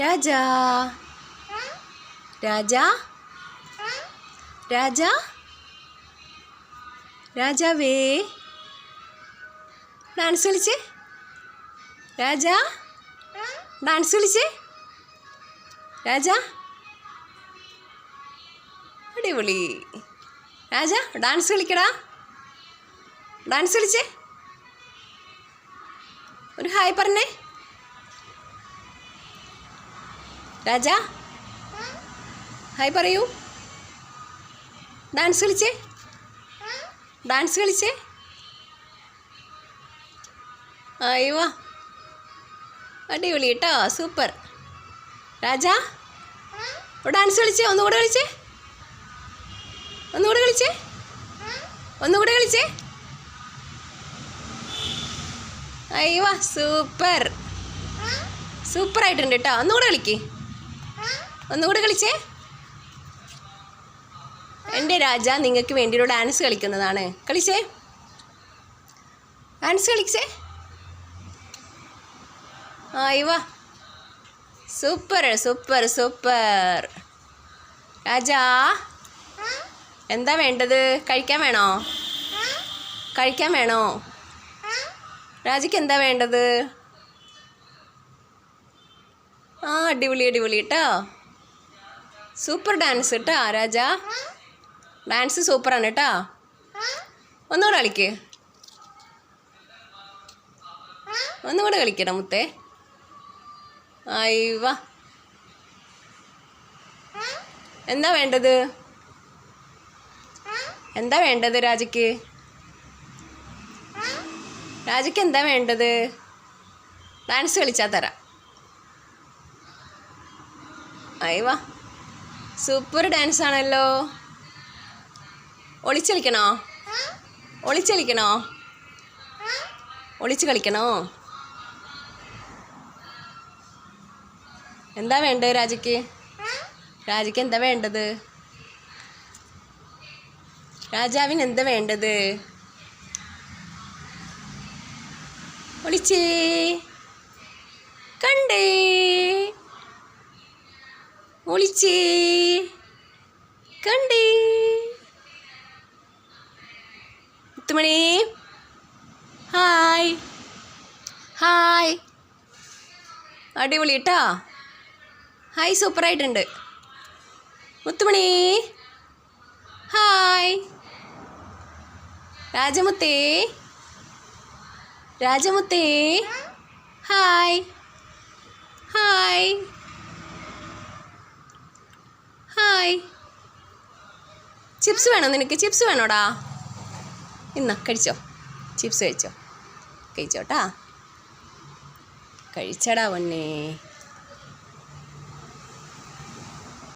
രാജാ. രാജാ? രാജാ? രാജാവേ. ഡാൻസ് കളിച്ചേ. രാജാ? ഡാൻസ് കളിച്ചേ. രാജാ? അടിപൊളി. രാജാ ഡാൻസ് കളിക്കടാ. ഡാൻസ് കളിച്ചേ. ഒരു ഹായ് പറഞ്ഞേ. രാജാ? ഹായ് പറയൂ. ഡാൻസ് കളിച്ചേ? ഡാൻസ് കളിച്ചേ? അയ്യോ അടിപൊളി കേട്ടോ സൂപ്പർ. രാജാ? ഡാൻസ് കളിച്ചേ? ഒന്നുകൂടെ കളിച്ചേ? ഒന്നുകൂടെ കളിച്ചേ? ഒന്നുകൂടെ കളിച്ചേ? അയ്യോ സൂപ്പർ. ആയിട്ടുണ്ട് കേട്ടോ ഒന്നുകൂടെ കളിക്ക്. ഒന്നുകൂടെ കളിച്ചേ. എന്റെ രാജ നിങ്ങൾക്ക് വേണ്ടി ഒരു ഡാൻസ് കളിക്കുന്നതാണ്. കളിച്ചേ. ഡാൻസ് കളിച്ചേ. ആ ഇവാ. സൂപ്പർ സൂപ്പർ സൂപ്പർ രാജാ എന്താ വേണ്ടത്? കഴിക്കാൻ വേണോ? കഴിക്കാൻ വേണോ? രാജയ്ക്ക് എന്താ വേണ്ടത്? ആ അടിപൊളി അടിപൊളി കേട്ടോ സൂപ്പർ ഡാൻസ് കേട്ടോ രാജ. ഡാൻസ് സൂപ്പറാണ് കേട്ടോ ഒന്നുകൂടെ കളിക്ക്. ഒന്നുകൂടെ കളിക്കണം മുത്തേ. അയ്യവ എന്താ വേണ്ടത്? എന്താ വേണ്ടത് രാജയ്ക്ക്? രാജയ്ക്ക് എന്താ വേണ്ടത്? ഡാൻസ് കളിച്ചാൽ തരാം. അയ്യവ സൂപ്പർ ഡാൻസ് ആണല്ലോ. ഒളിച്ചളിക്കണോ? കളിക്കണോ ഒളിച്ച് കളിക്കണോ ഒളിച്ച് കളിക്കണോ? എന്താ വേണ്ടത് രാജയ്ക്ക്? രാജയ്ക്ക് എന്താ വേണ്ടത്? രാജാവിന് എന്താ വേണ്ടത്? ഒളിച്ചേ. കണ്ടേ. ഒളിച്ചേ കണ്ടേ? മുത്തുമണി. ഹായ്. ഹായ്. അടിപൊളി കേട്ടോ ഹായ് സൂപ്പറായിട്ടുണ്ട്. മുത്തുമണി. ഹായ്. രാജമുത്തേ. രാജമുത്തേ. ഹായ് ഹായ് ചിപ്സ് വേണോ നിനക്ക്? ചിപ്സ് വേണോടാ. ഇന്ന കഴിച്ചോ. ചിപ്സ് കഴിച്ചോ. കഴിച്ചോട്ടാ. കഴിച്ചടാ പൊന്നേ.